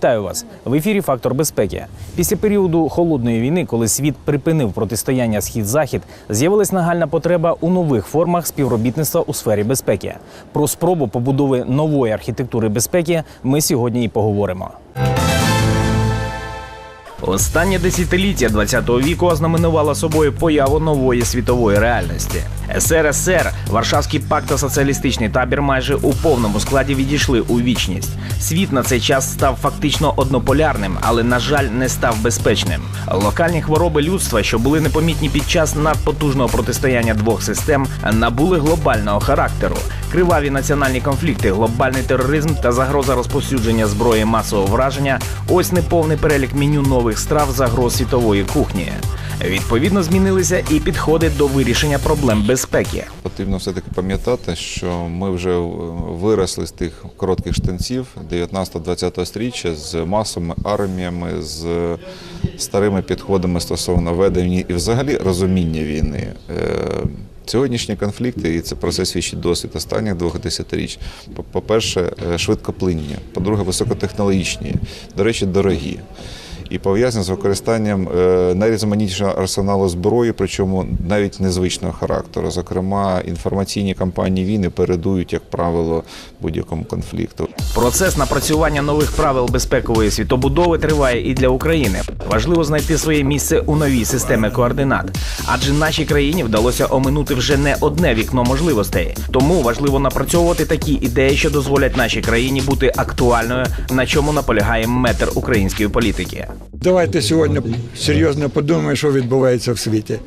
Вітаю вас в ефірі Фактор безпеки. Після періоду холодної війни, коли світ припинив протистояння схід-захід, з'явилась нагальна потреба у нових формах співробітництва у сфері безпеки. Про спробу побудови нової архітектури безпеки ми сьогодні і поговоримо. Останнє десятиліття ХХ віку ознаменувало собою появу нової світової реальності. СРСР, Варшавський пакт та соціалістичний табір майже у повному складі відійшли у вічність. Світ на цей час став фактично однополярним, але на жаль, не став безпечним. Локальні хвороби людства, що були непомітні під час надпотужного протистояння двох систем, набули глобального характеру. Криваві національні конфлікти, глобальний тероризм та загроза розповсюдження зброї масового враження ось неповний перелік меню нових страв загроз світової кухні. Відповідно, змінилися і підходи до вирішення проблем безпеки. Потрібно все-таки пам'ятати, що ми вже е, виросли з тих коротких штанців 19-20 стріччя з масовими арміями, з старими підходами стосовно ведення і взагалі розуміння війни. Сьогоднішні конфлікти, і це про це свідчить досвід останніх двох десятиріч. По- По-перше, е, швидкоплинні, по-друге, високотехнологічні, до речі, дорогі. І пов'язані з використанням е, найрізноманітнішого арсеналу зброї, причому навіть незвичного характеру. Зокрема, інформаційні кампанії війни передують, як правило, будь-якому конфлікту. Процес напрацювання нових правил безпекової світобудови триває і для України. Важливо знайти своє місце у новій системі координат, адже нашій країні вдалося оминути вже не одне вікно можливостей. Тому важливо напрацьовувати такі ідеї, що дозволять нашій країні бути актуальною, на чому наполягає метр української політики. Давайте сьогодні серйозно подумаємо, що відбувається в світі.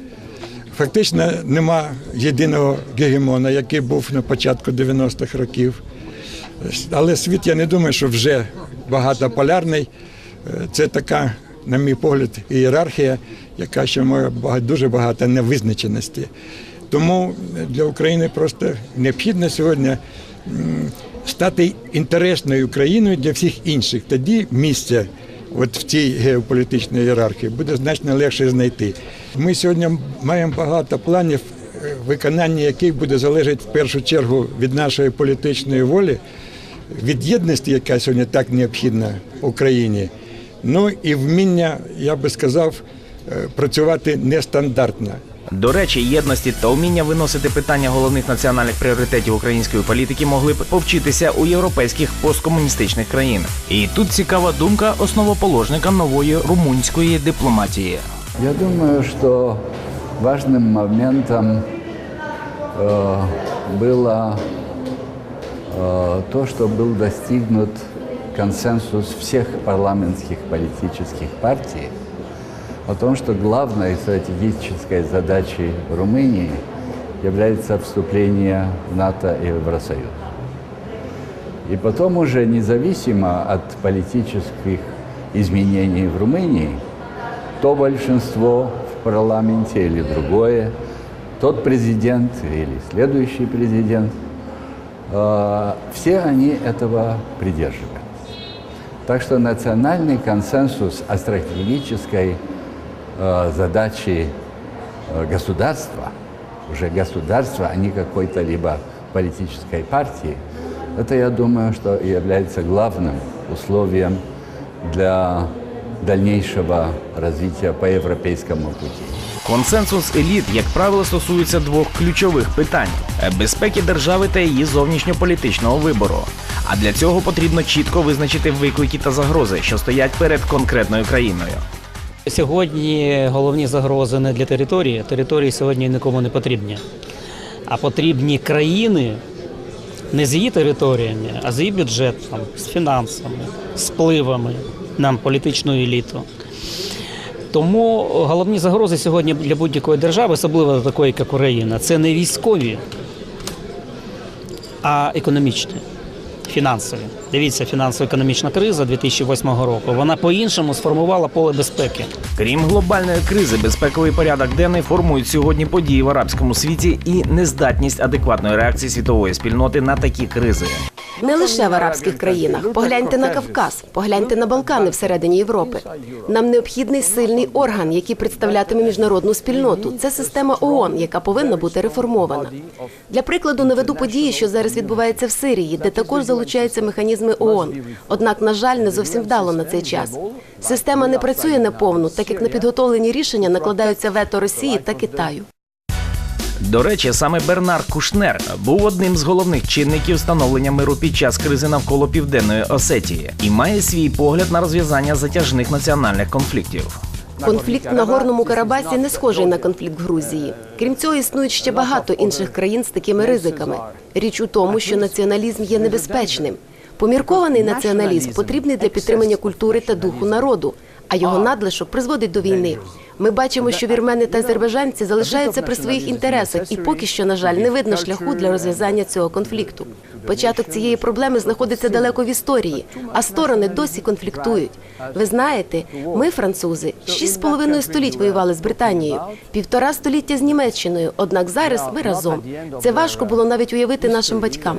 Фактично нема єдиного гегемона, який був на початку 90-х років. Але світ, я не думаю, що вже багатополярний. Це така, на мій погляд, ієрархія, яка ще має дуже багато невизначеності. Тому для України просто необхідно сьогодні стати інтересною країною для всіх інших. Тоді місце от в цій геополітичній ієрархії буде значно легше знайти. Ми сьогодні маємо багато планів, е, виконання яких буде залежати в першу чергу від нашої політичної волі, від єдності, яка сьогодні так необхідна Україні Ну і вміння, я би сказав, е, працювати нестандартно. До речі, єдності та вміння виносити питання головних національних пріоритетів української політики могли б повчитися у європейських посткомуністичних країн. І тут цікава думка основоположника нової румунської дипломатії. Я думаю, что важным моментом э, было э, то, что был достигнут консенсус всех парламентских политических партий о том, что главной стратегической задачей Румынии является вступление в НАТО и Евросоюз. И потом уже независимо от политических изменений в Румынии, то большинство в парламенте или другое, тот президент или следующий президент, э, все они этого придерживаются. Так что национальный консенсус о стратегической э, задаче э, государства, уже государства, а не какой-то либо политической партии, это, я думаю, что и является главным условием для дальнейшего развития по европейскому пути. Консенсус еліт, як правило, стосується двох ключових питань: безпеки держави та її зовнішньополітичного вибору. А для цього потрібно чітко визначити виклики та загрози, що стоять перед конкретною країною. Сьогодні головні загрози не для території. Території сьогодні нікому не потрібні. А потрібні країни не з її територіями, а з її бюджетом, з фінансами, з впливами на політичну еліту. Тому головні загрози сьогодні для будь-якої держави, особливо такої, як Україна, це не військові, а економічні, фінансові. Дивіться, фінансово-економічна криза 2008 року. Вона по-іншому сформувала поле безпеки. Крім глобальної кризи, безпековий порядок денний формують сьогодні події в арабському світі і нездатність адекватної реакції світової спільноти на такі кризи. Не лише в арабських країнах. Погляньте на Кавказ, погляньте на Балкани всередині Європи. Нам необхідний сильний орган, який представлятиме міжнародну спільноту. Це система ООН, яка повинна бути реформована. Для прикладу наведу події, що зараз відбувається в Сирії, де також залучаються механізми механізми ООН. Однак, на жаль, не зовсім вдало на цей час. Система не працює наповну, так як на підготовлені рішення накладаються вето Росії та Китаю. До речі, саме Бернар Кушнер був одним з головних чинників встановлення миру під час кризи навколо південної Осетії і має свій погляд на розв'язання затяжних національних конфліктів. Конфлікт на горному Карабасі не схожий на конфлікт в Грузії. Крім цього, існують ще багато інших країн з такими ризиками. Річ у тому, що націоналізм є небезпечним. Поміркований націоналізм потрібний для підтримання культури та духу народу, а його надлишок призводить до війни. Ми бачимо, що вірмени та азербайджанці залишаються при своїх інтересах, і поки що, на жаль, не видно шляху для розв'язання цього конфлікту. Початок цієї проблеми знаходиться далеко в історії, а сторони досі конфліктують. Ви знаєте, ми, французи, шість з половиною століть воювали з Британією, півтора століття з Німеччиною. Однак зараз ми разом. Це важко було навіть уявити нашим батькам.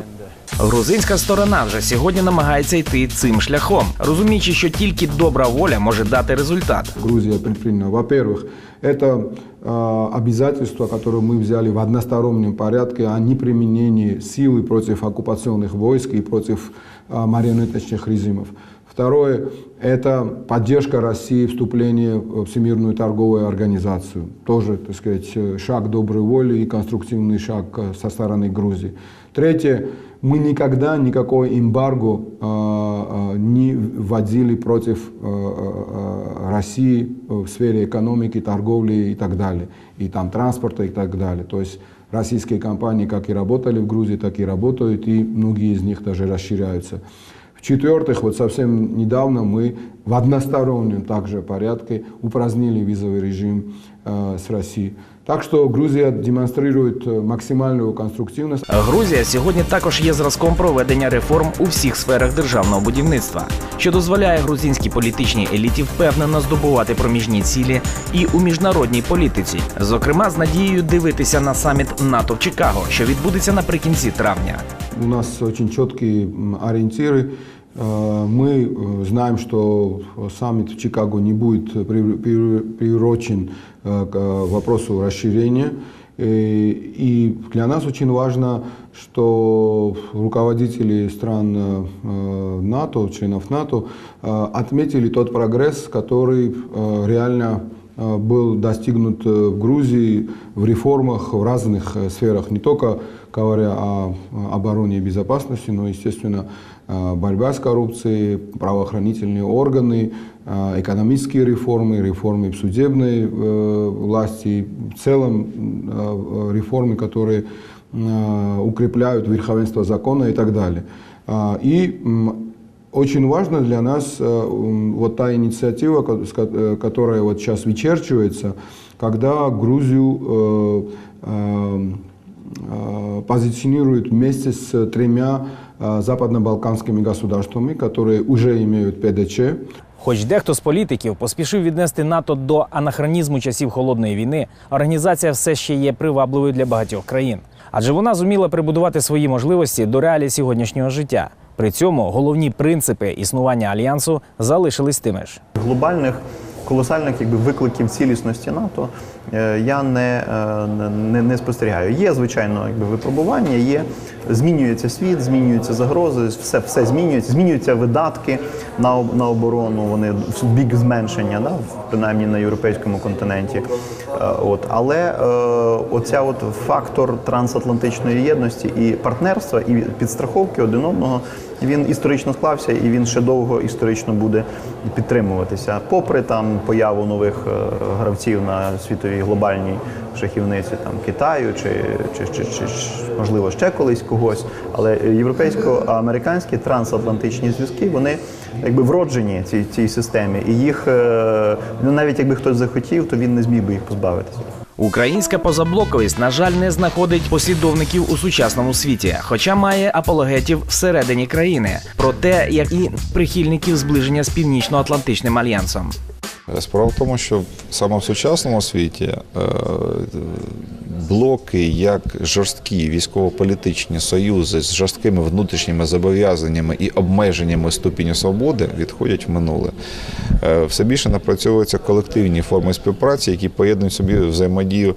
Грузинська сторона вже сьогодні намагається йти цим шляхом, розуміючи, що тільки добра воля може дати результат. Грузия предприняла. Во-первых, это э, обязательство, которое мы взяли в одностороннем порядке о неприменении силы против оккупационных войск и против э, марионеточных режимов. Второе – это поддержка России вступления в Всемирную торговую организацию. Тоже, так сказать, э, шаг доброй воли и конструктивный шаг э, со стороны Грузии. Третье – мы никогда никакого эмбарго э, э, не вводили против э, России в сфере экономики, торговли и так далее, и там транспорта и так далее. То есть российские компании как и работали в Грузии, так и работают, и многие из них даже расширяются. В-четвертых, вот совсем недавно мы в одностороннем также порядке упразднили визовый режим э, с Россией. Так что Грузия демонстрирует э, максимальную конструктивность. Грузія сьогодні також є зразком проведення реформ у всіх сферах державного будівництва, що дозволяє грузинській політичній еліті впевнено здобувати проміжні цілі і у міжнародній політиці, зокрема з надією дивитися на саміт НАТО в Чикаго, що відбудеться наприкінці травня. У нас очень четкие м, ориентиры. Э, Мы э, знаем, что саммит в Чикаго не будет при- при- приурочен э, к э, вопросу расширения. Э, И для нас очень важно, что руководители стран э, НАТО, членов НАТО, э, отметили тот прогресс, который э, реально э, был достигнут э, в Грузии в реформах в разных э, сферах, не только говоря о обороне и безопасности, но, естественно, э, борьба с коррупцией, правоохранительные органы, э, экономические реформы, реформы в судебной э, власти, в целом реформы, которые укрепляют верховенство закона и так далее. И очень важно для нас вот та инициатива, которая вот сейчас вычерчивается, когда Грузию э, э, э, позиционируют вместе с тремя э, западно-балканскими государствами, которые уже имеют ПДЧ. Хоч дехто з політиків поспішив віднести НАТО до анахронізму часів холодної війни, організація все ще є привабливою для багатьох країн, адже вона зуміла прибудувати свої можливості до реалій сьогоднішнього життя. При цьому головні принципи існування альянсу залишились тими ж. глобальних колосальних якби викликів цілісності НАТО е, я не, е, не, не спостерігаю. Є звичайно якби випробування, є змінюється світ, змінюються загрози, все, все змінюється, змінюються видатки на, на оборону. Вони в бік зменшення, да, принаймні на європейському континенті. Е, От але оця от фактор трансатлантичної єдності і партнерства, і підстраховки один одного. Він історично склався і він ще довго історично буде підтримуватися, попри там появу нових е, гравців на світовій глобальній шахівниці, там Китаю чи, чи, чи, чи, можливо ще колись когось. Але європейсько-американські трансатлантичні зв'язки вони якби вроджені цій, цій системі, і їх е, ну навіть якби хтось захотів, то він не зміг би їх позбавитися. Українська позаблоковість, на жаль, не знаходить послідовників у сучасному світі, хоча має апологетів всередині країни, проте як і прихильників зближення з північно-атлантичним альянсом. Справа в тому, що саме в сучасному світі е, блоки, як жорсткі військово-політичні союзи з жорсткими внутрішніми зобов'язаннями і обмеженнями ступеню свободи, відходять в минуле. Е, Все більше напрацьовуються колективні форми співпраці, які поєднують собі взаємодію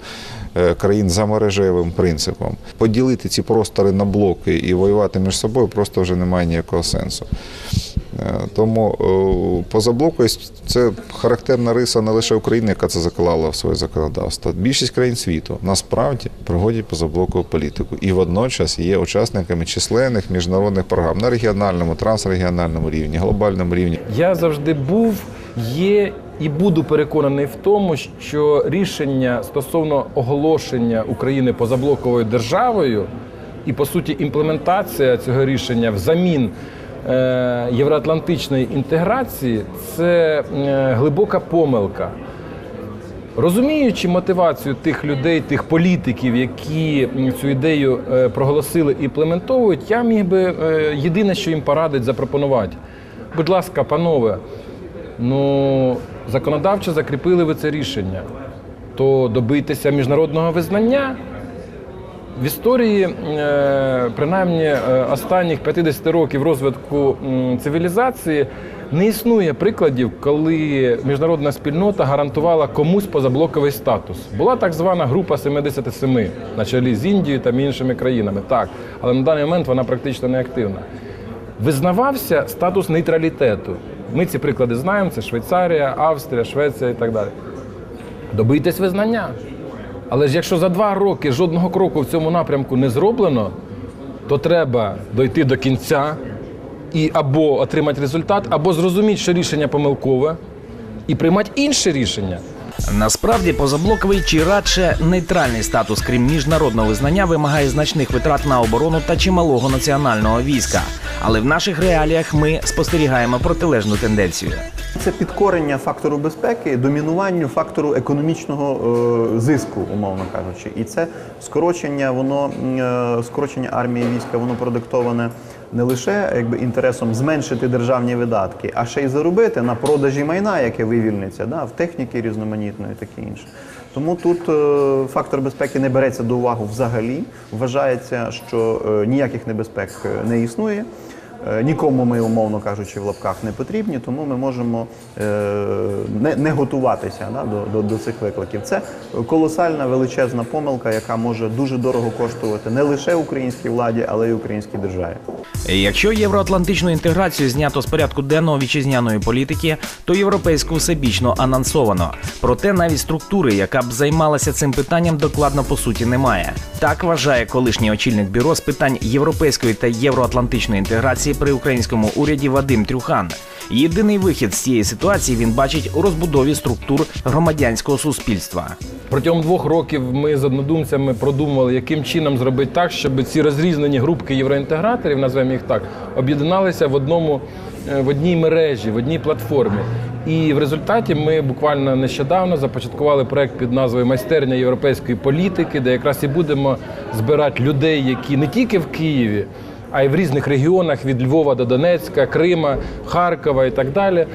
е, країн за мережевим принципом. Поділити ці простори на блоки і воювати між собою просто вже немає ніякого сенсу. Е, Тому е, позаблоковість це характерна риса не лише України, яка це заклала в своє законодавство. Більшість країн світу насправді проводять позаблокову політику і водночас є учасниками численних міжнародних програм на регіональному, трансрегіональному рівні, глобальному рівні. Я завжди був, є і буду переконаний в тому, що рішення стосовно оголошення України позаблоковою державою і по суті імплементація цього рішення взамін євроатлантичної інтеграції це е, глибока помилка. Розуміючи мотивацію тих людей, тих політиків, які цю ідею е, проголосили і імплементовують, я міг би е, єдине, що їм порадить, запропонувати. Будь ласка, панове, ну законодавчо закріпили ви це рішення, то добитися міжнародного визнання. В історії, е, принаймні е, останніх 50 років розвитку цивілізації, не існує прикладів, коли міжнародна спільнота гарантувала комусь позаблоковий статус. Була так звана група 77 на чолі з Індією та іншими країнами. Так, але на даний момент вона практично не активна. Визнавався статус нейтралітету. Ми ці приклади знаємо: це Швейцарія, Австрія, Швеція і так далі. Добийтесь визнання. Але ж якщо за два роки жодного кроку в цьому напрямку не зроблено, то треба дойти до кінця і або отримати результат, або зрозуміти, що рішення помилкове, і приймати інше рішення. Насправді позаблоковий чи радше нейтральний статус, крім міжнародного визнання, вимагає значних витрат на оборону та чималого національного війська. Але в наших реаліях ми спостерігаємо протилежну тенденцію. Це підкорення фактору безпеки, домінуванню фактору економічного е, зиску, умовно кажучи. І це скорочення, воно е, скорочення армії війська, воно продиктоване не лише якби інтересом зменшити державні видатки, а ще й заробити на продажі майна, яке вивільниться, да, в техніки різноманітної, таке інше. Тому тут е, фактор безпеки не береться до уваги взагалі. Вважається, що е, ніяких небезпек е, не існує. Нікому ми, умовно кажучи, в лапках не потрібні, тому ми можемо не, не готуватися да, до, до, до цих викликів. Це колосальна величезна помилка, яка може дуже дорого коштувати не лише українській владі, але й українській державі. Якщо євроатлантичну інтеграцію знято з порядку денного вітчизняної політики, то європейську всебічно анонсовано. Проте навіть структури, яка б займалася цим питанням, докладно по суті немає. Так вважає колишній очільник бюро з питань європейської та євроатлантичної інтеграції при українському уряді Вадим Трюхан. Єдиний вихід з цієї ситуації він бачить у розбудові структур громадянського суспільства. Протягом двох років ми з однодумцями продумували, яким чином зробити так, щоб ці розрізнені групки євроінтеграторів, назвемо їх так, об'єдналися в одному е, в одній мережі, в одній платформі. І в результаті ми буквально нещодавно започаткували проект під назвою Майстерня європейської політики, де якраз і будемо збирати людей, які не тільки в Києві, а й в різних регіонах від Львова до Донецька, Крима, Харкова і так далі.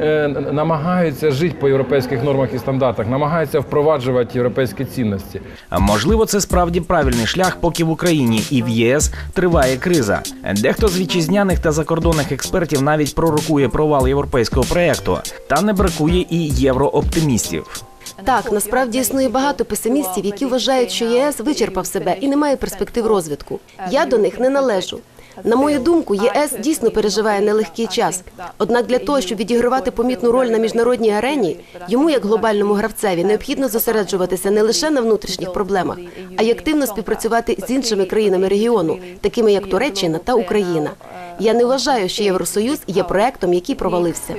Е, Намагаються жити по європейських нормах і стандартах, намагаються впроваджувати європейські цінності. А Можливо, це справді правильний шлях, поки в Україні і в ЄС триває криза. Дехто з вітчизняних та закордонних експертів навіть пророкує провал європейського проекту, та не бракує і єврооптимістів. Так, насправді існує багато песимістів, які вважають, що ЄС вичерпав себе і не має перспектив розвитку. Я до них не належу. На мою думку, ЄС дійсно переживає нелегкий час. Однак для того, щоб відігравати помітну роль на міжнародній арені, йому, як глобальному гравцеві, необхідно зосереджуватися не лише на внутрішніх проблемах, а й активно співпрацювати з іншими країнами регіону, такими як Туреччина та Україна. Я не вважаю, що Євросоюз є проектом, який провалився.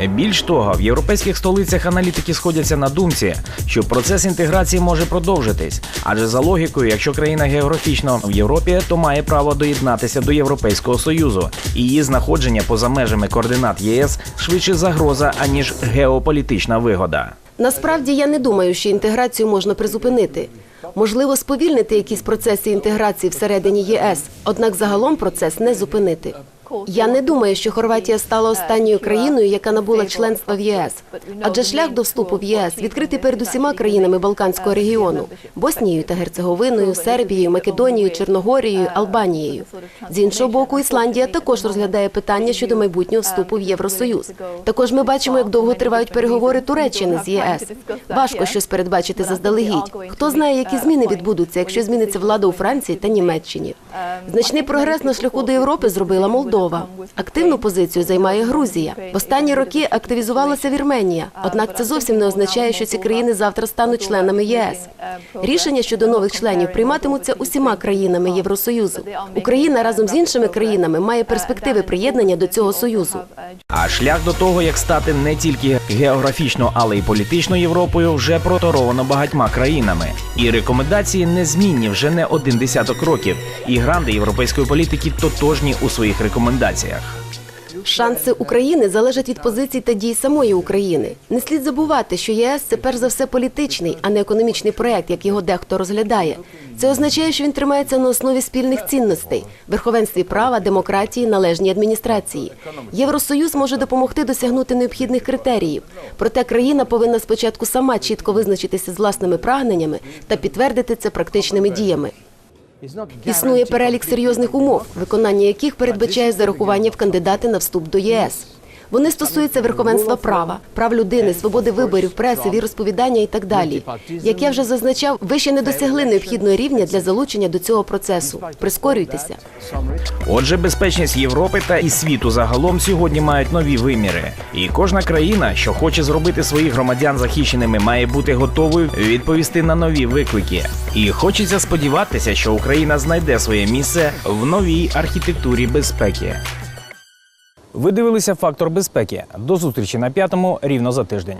Більш того, в європейських столицях аналітики сходяться на думці, що процес інтеграції може продовжитись, адже за логікою, якщо країна географічно в Європі, то має право доєднатися до Європейського союзу, і її знаходження поза межами координат ЄС швидше загроза аніж геополітична вигода. Насправді я не думаю, що інтеграцію можна призупинити. Можливо, сповільнити якісь процеси інтеграції всередині ЄС, однак загалом процес не зупинити. Я не думаю, що Хорватія стала останньою країною, яка набула членства в ЄС. Адже шлях до вступу в ЄС відкритий перед усіма країнами Балканського регіону Боснією та Герцеговиною, Сербією, Македонією, Чорногорією, Албанією. З іншого боку, Ісландія також розглядає питання щодо майбутнього вступу в Євросоюз. Також ми бачимо, як довго тривають переговори Туреччини з ЄС. Важко щось передбачити заздалегідь. Хто знає, які зміни відбудуться, якщо зміниться влада у Франції та Німеччині. Значний прогрес на шляху до Європи зробила Молдова. Активну позицію займає Грузія. В останні роки активізувалася Вірменія. Однак це зовсім не означає, що ці країни завтра стануть членами ЄС. Рішення щодо нових членів прийматимуться усіма країнами Євросоюзу. Україна разом з іншими країнами має перспективи приєднання до цього союзу. А шлях до того, як стати не тільки географічно, але й політично Європою, вже проторовано багатьма країнами. І рекомендації незмінні вже не один десяток років. І гранди європейської політики тотожні у своїх рекомендаціях. Шанси України залежать від позицій та дій самої України. Не слід забувати, що ЄС це перш за все політичний, а не економічний проект, як його дехто розглядає. Це означає, що він тримається на основі спільних цінностей, верховенстві права, демократії, належній адміністрації. Євросоюз може допомогти досягнути необхідних критеріїв. Проте країна повинна спочатку сама чітко визначитися з власними прагненнями та підтвердити це практичними діями. Існує перелік серйозних умов, виконання яких передбачає зарахування в кандидати на вступ до ЄС. Вони стосуються верховенства права, прав людини, свободи виборів, преси, віросповідання і так далі. Як я вже зазначав, ви ще не досягли необхідного рівня для залучення до цього процесу. Прискорюйтеся. Отже, безпечність Європи та і світу загалом сьогодні мають нові виміри. І кожна країна, що хоче зробити своїх громадян захищеними, має бути готовою відповісти на нові виклики. І хочеться сподіватися, що Україна знайде своє місце в новій архітектурі безпеки. Ви дивилися фактор безпеки. До зустрічі на п'ятому рівно за тиждень.